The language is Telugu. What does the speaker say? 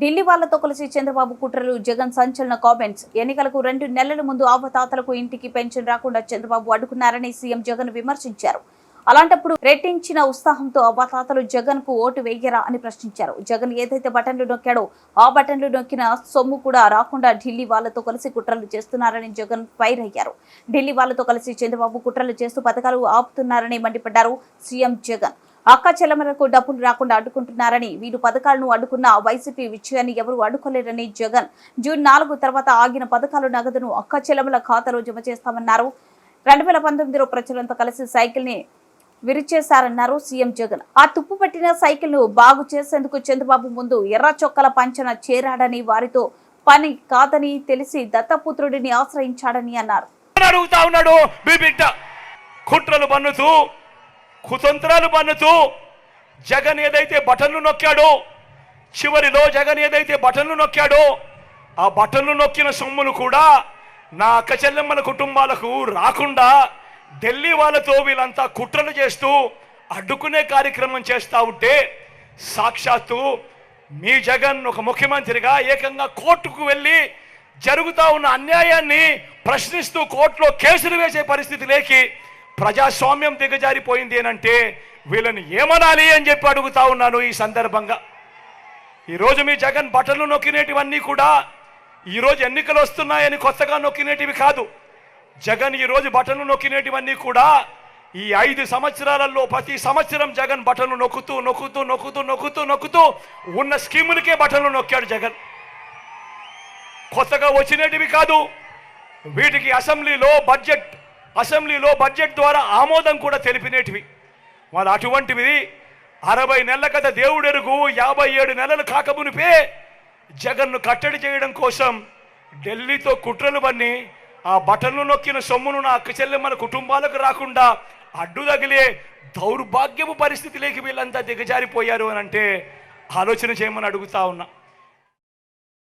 ఢిల్లీ వాళ్ళతో కలిసి చంద్రబాబు కుట్రలు జగన్ సంచలన కామెంట్స్ ఎన్నికలకు రెండు నెలల ముందు ఆవతాతలకు ఇంటికి పెన్షన్ రాకుండా చంద్రబాబు అడ్డుకున్నారని సీఎం జగన్ విమర్శించారు. అలాంటప్పుడు రెట్టించిన ఉత్సాహంతో అవతాతలు జగన్కు ఓటు వేయరా అని ప్రశ్నించారు. జగన్ ఏదైతే బటన్లు నొక్కాడో ఆ బటన్లు నొక్కిన సొమ్ము కూడా రాకుండా ఢిల్లీ వాళ్ళతో కలిసి కుట్రలు చేస్తున్నారని జగన్ ఫైర్ అయ్యారు. ఢిల్లీ వాళ్ళతో కలిసి చంద్రబాబు కుట్రలు చేస్తూ పథకాలు ఆపుతున్నారని మండిపడ్డారు సీఎం జగన్. అక్క చెల్లమలకు డబ్బులు రాకుండా అడ్డుకుంటున్నారని వీరు పథకాలను అడ్డుకున్న వైసీపీ విజయాన్ని ఎవరూ అడ్డుకోలేరని జగన్. జూన్ నాలుగు తర్వాత ఆగిన పథకాలు నగదును అక్క చెల్లమల ఖాతాలో జమ చేస్తామన్నారు. రెండు వేల పంతొమ్మిదిలో ప్రజలంతా కలిసి సైకిల్ని విరిచేశారన్నారు సీఎం జగన్. ఆ తుప్పు పట్టిన సైకిల్ను బాగు చేసేందుకు చంద్రబాబు ముందు ఎర్ర చొక్కల పంచన చేరాడని వారితో పని కాదని తెలిసి దత్తపుత్రుడిని ఆశ్రయించాడని అన్నారు. కుట్రలు పన్నుతూ కుతంత్రాలు పన్నుతూ జగన్ ఏదైతే బటన్లు నొక్కాడో చివరిలో జగన్ ఏదైతే బటన్లు నొక్కాడో ఆ బటన్లు నొక్కిన సొమ్ములు కూడా నా అక్క చెల్లెమ్మల కుటుంబాలకు రాకుండా ఢిల్లీ వాళ్ళతో వీళ్ళంతా కుట్రలు చేస్తూ అడ్డుకునే కార్యక్రమం చేస్తూ ఉంటే సాక్షాత్తు మీ జగన్ ఒక ముఖ్యమంత్రిగా ఏకంగా కోర్టుకు వెళ్ళి జరుగుతూ ఉన్న అన్యాయాన్ని ప్రశ్నిస్తూ కోర్టులో కేసులు వేసే పరిస్థితి లేకి ప్రజాస్వామ్యం దిగజారిపోయింది అంటే వీళ్ళని ఏమనాలి అని చెప్పి అడుగుతా ఉన్నాను ఈ సందర్భంగా. ఈరోజు మీ జగన్ బట్టలు నొక్కినేటివన్నీ కూడా ఈరోజు ఎన్నికలు వస్తున్నాయని కొత్తగా నొక్కినేటివి కాదు. జగన్ ఈరోజు బట్టలు నొక్కినేటివన్నీ కూడా ఈ ఐదు సంవత్సరాలలో ప్రతి సంవత్సరం జగన్ బట్టలు నొక్కుతూ నొక్కుతూ నొక్కుతూ నొక్కుతూ నొక్కుతూ ఉన్న స్కీములకే బట్టలు నొక్కాడు జగన్. కొత్తగా వచ్చినటివి కాదు. వీటికి అసెంబ్లీలో బడ్జెట్ అసెంబ్లీలో బడ్జెట్ ద్వారా ఆమోదం కూడా తెలిపినేటివి. వాళ్ళు అటువంటివి అరవై నెలల కథ దేవుడెరుగు యాభై ఏడు నెలలు కాకమునిపే జగన్ను కట్టడి చేయడం కోసం ఢిల్లీతో కుట్రలు బన్ని ఆ బటన్లు నొక్కిన సొమ్మును నా అక్క మన కుటుంబాలకు రాకుండా అడ్డు తగిలే దౌర్భాగ్యపు పరిస్థితిలోకి వీళ్ళంతా దిగజారిపోయారు అని అంటే ఆలోచన చేయమని అడుగుతా ఉన్నా.